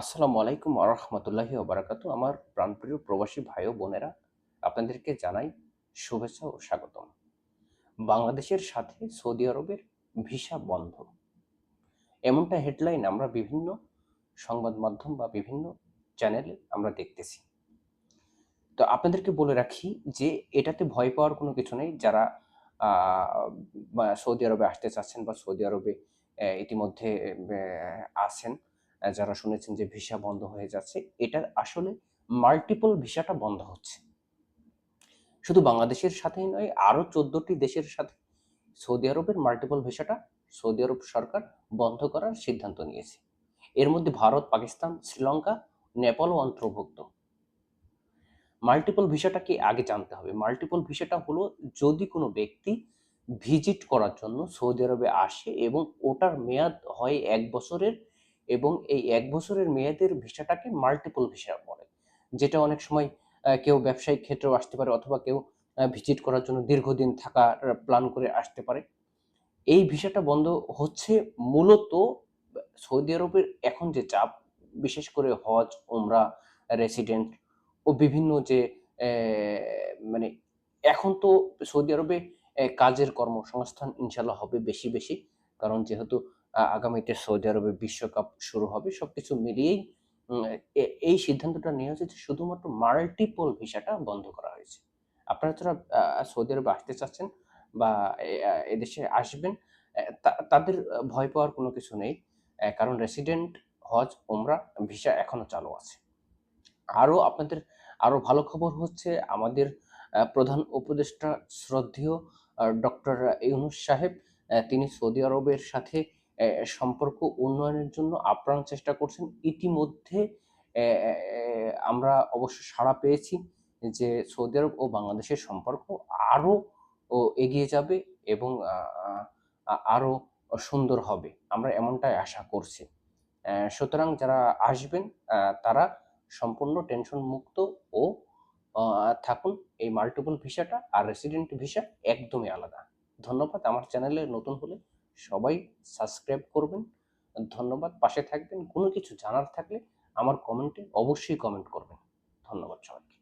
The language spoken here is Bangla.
আসসালামু আলাইকুম আরহামতুল্লাহি ওবারাকাতু আমার প্রাণপ্রিয় প্রবাসী ভাই ও বোনেরা, আপনাদেরকে জানাই শুভেচ্ছা ও স্বাগতম। বাংলাদেশের সাথে সৌদি আরবের ভিসা বন্ধ। এমনটা হেডলাইন আমরা বিভিন্ন সংবাদ মাধ্যম বা বিভিন্ন চ্যানেলে আমরা দেখতেছি। তো আপনাদেরকে বলে রাখি যে এটাতে ভয় পাওয়ার কোনো কিছু নেই। যারা সৌদি আরবে আসতে চাচ্ছেন বা সৌদি আরবে ইতিমধ্যে আছেন যারা শুনেছেন যে ভিসা বন্ধ হয়ে যাচ্ছে এটা আসলে মাল্টিপল ভিসাটা বন্ধ হচ্ছে। শুধু বাংলাদেশের সাথেই নয়, আরও চোদ্দটি দেশের সাথে সৌদি আরবের মাল্টিপল ভিসাটা সৌদি আরব সরকার বন্ধ করার সিদ্ধান্ত নিয়েছে। এর মধ্যে ভারত, পাকিস্তান, শ্রীলঙ্কা, নেপালও অন্তর্ভুক্ত। মাল্টিপল ভিসাটা কি আগে জানতে হবে? মাল্টিপল ভিসাটা হলো যদি কোনো ব্যক্তি ভিজিট করার জন্য সৌদি আরবে আসে এবং ওটার মেয়াদ হয় এক বছরের এবং এই এক বছরের মেয়াদের ভিসাটাকে মাল্টিপল ভিসা বলে। যেটা অনেক সময় কেউ ব্যবসায়িক ক্ষেত্রেও আসতে পারে অথবা কেউ ভিজিট করার জন্য দীর্ঘদিন থাকার প্ল্যান করে আসতে পারে। এই ভিসাটা বন্ধ হচ্ছে মূলত, সৌদি আরবের এখন যে চাপ, বিশেষ করে হজ ওমরা রেসিডেন্ট ও বিভিন্ন যে মানে এখন তো সৌদি আরবে কাজের কর্মসংস্থান ইনশাল্লাহ হবে বেশি বেশি। কারণ যেহেতু আগামীতে সৌদি আরবে বিশ্বকাপ শুরু হবে। সবকিছু মিলিয়েই এই সিদ্ধান্তটা নেওয়া হয়েছে যে শুধুমাত্র মাল্টিপল ভিসাটা বন্ধ করা হয়েছে। আপনারা যারা সৌদি আরবে আসতে চাচ্ছেন বা এদেশে আসবেন তাদের ভয় পাওয়ার কোনো কিছু নেই। কারণ রেসিডেন্ট, হজ ওমরা ভিসা এখনও চালু আছে। আরও আপনাদের, আরও ভালো খবর হচ্ছে, আমাদের প্রধান উপদেষ্টা শ্রদ্ধেয় ডক্টর ইউনুস সাহেব তিনি সৌদি আরবের সাথে সম্পর্ক উন্নয়নের জন্য আপ্রাণ চেষ্টা করছেন। ইতিমধ্যে আমরা অবশ্য সাড়া পেয়েছি যে সৌদি আরব ও বাংলাদেশের সম্পর্ক আরও এগিয়ে যাবে এবং আরও সুন্দর হবে। আমরা এমনটাই আশা করছি। সুতরাং যারা আসবেন তারা সম্পূর্ণ টেনশন মুক্ত ও থাকুন। এই মাল্টিপল ভিসাটা আর রেসিডেন্ট ভিসা একদমই আলাদা। ধন্যবাদ। আমার চ্যানেলে নতুন হলে সবাই সাবস্ক্রাইব করবেন। ধন্যবাদ, পাশে থাকবেন। কোনো কিছু জানার থাকলে আমার কমেন্টে অবশ্যই কমেন্ট করবেন। ধন্যবাদ সবাইকে।